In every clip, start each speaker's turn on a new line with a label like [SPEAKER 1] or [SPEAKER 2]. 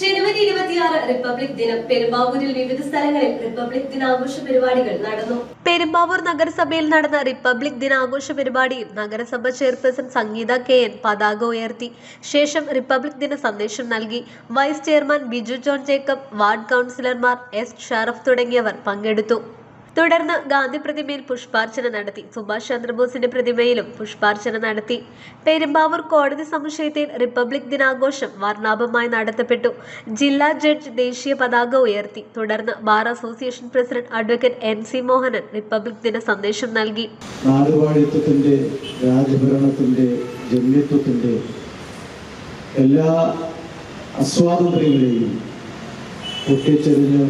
[SPEAKER 1] ജനുവരി ഇരുപത്തിയാറ് റിപ്പബ്ലിക് ദിനം. പെരുമ്പാവൂരിൽ വിവിധ സ്ഥലങ്ങളിൽ റിപ്പബ്ലിക് ദിനാഘോഷ പരിപാടികൾ നടന്നു. പെരുമ്പാവൂർ നഗരസഭയിൽ നടന്ന റിപ്പബ്ലിക് ദിനാഘോഷ പരിപാടിയിൽ നഗരസഭ ചെയർപേഴ്സൺ സംഗീത കെ എൻ പതാക ഉയർത്തി. ശേഷം റിപ്പബ്ലിക് ദിന സന്ദേശം നൽകി. Vice chairman Biju John Jacob ward കൗൺസിലർമാർ എസ് ഷറഫ് തുടങ്ങിയവർ പങ്കെടുത്തു. തുടർന്ന് ഗാന്ധി പ്രതിമയിൽ പുഷ്പാർച്ചന നടത്തി. സുഭാഷ് ചന്ദ്രബോസിന്റെ പ്രതിമയിലും പുഷ്പാർച്ചന നടത്തി. പെരുമ്പാവൂർ കോടതി സമുച്ചയത്തിൽ റിപ്പബ്ലിക് ദിനാഘോഷം വർണാഭമായി നടത്തപ്പെട്ടു. ജില്ലാ ജഡ്ജ് ദേശീയ പതാക ഉയർത്തി. തുടർന്ന് bar association president advocate N C Mohanan republic ദിന സന്ദേശം നൽകി.
[SPEAKER 2] എല്ലാ അസ്വാതന്ത്ര്യങ്ങളെയും പൊട്ടിച്ചെറിഞ്ഞ്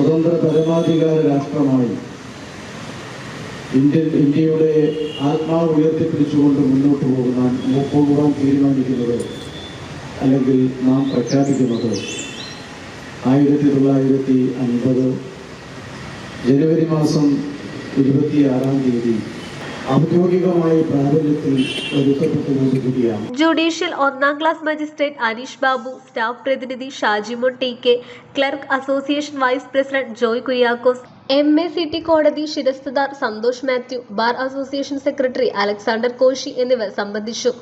[SPEAKER 2] സ്വതന്ത്ര പരമാധികാര രാഷ്ട്രമായി ഇന്ത്യൻ ഇന്ത്യയുടെ ആത്മാവ് ഉയർത്തിപ്പിടിച്ചുകൊണ്ട് മുന്നോട്ട് പോകുന്ന പോകുവാൻ തീരുമാനിക്കുന്നത് അല്ലെങ്കിൽ നാം പ്രഖ്യാപിക്കുന്നത് ആയിരത്തി തൊള്ളായിരത്തി അൻപത് ജനുവരി മാസം ഇരുപത്തിയാറാം തീയതി
[SPEAKER 1] ജുഡീഷ്യൽ ഒന്നാം class magistrate Anish Babu staff പ്രതിനിധി Shajimon T K clerk association vice president Joy Kuriakose M A C T കോടതി ശിരസ്തുദാർ Santhosh Mathew bar association secretary Alexander Koshy എന്നിവർ സംബന്ധിച്ചു.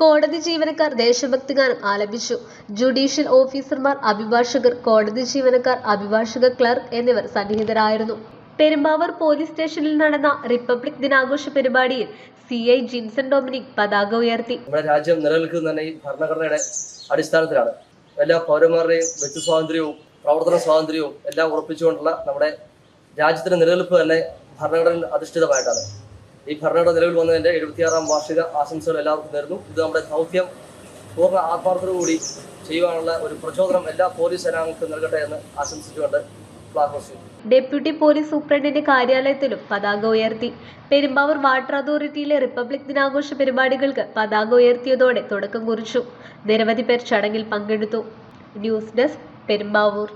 [SPEAKER 1] കോടതി ജീവനക്കാർ ദേശഭക്തി ഗാനം ആലപിച്ചു. ജുഡീഷ്യൽ ഓഫീസർമാർ അഭിഭാഷകർ കോടതി ജീവനക്കാർ അഭിഭാഷക ക്ലർക്ക് എന്നിവർ സന്നിഹിതരായിരുന്നു. പെരുമ്പാവൂർ പോലീസ് സ്റ്റേഷനിൽ നടന്ന റിപ്പബ്ലിക് ദിനാഘോഷ പരിപാടിയിൽ സി ഐ ജിൻസൺ ഡൊമിനിക് പതാക ഉയർത്തി.
[SPEAKER 3] നമ്മുടെ രാജ്യം നിലനിൽക്കുന്ന തന്നെ ഈ ഭരണഘടനയുടെ അടിസ്ഥാനത്തിലാണ്. എല്ലാ പൗരന്മാരുടെയും വ്യക്തി സ്വാതന്ത്ര്യവും പ്രവർത്തന സ്വാതന്ത്ര്യവും എല്ലാം ഉറപ്പിച്ചുകൊണ്ടുള്ള നമ്മുടെ രാജ്യത്തിന്റെ നിലനിൽപ്പ് തന്നെ ഭരണഘടനയിൽ അധിഷ്ഠിതമായിട്ടാണ്. ഈ ഭരണഘടന നിലവിൽ വന്നതിന്റെ എഴുപത്തിയാറാം വാർഷിക ആശംസകൾ എല്ലാവർക്കും നേരുന്നു. ഇത് നമ്മുടെ ദൗത്യം പൂർണ ആത്മാർത്ഥതയോടുകൂടി ചെയ്യുവാനുള്ള ഒരു പ്രചോദനം എല്ലാ പോലീസ് സേനാംഗങ്ങൾക്കും നൽകട്ടെ എന്ന് ആശംസിച്ചുകൊണ്ട്
[SPEAKER 1] ഡെപ്യൂട്ടി പോലീസ് സൂപ്രണ്ടിന്റെ കാര്യാലയത്തിലും പതാക ഉയർത്തി. പെരുമ്പാവൂർ വാട്ടർ അതോറിറ്റിയിലെ റിപ്പബ്ലിക് ദിനാഘോഷ പരിപാടികൾക്ക് പതാക ഉയർത്തിയതോടെ തുടക്കം കുറിച്ചു. നിരവധി പേർ ചടങ്ങിൽ പങ്കെടുത്തു. News desk Perumbavoor.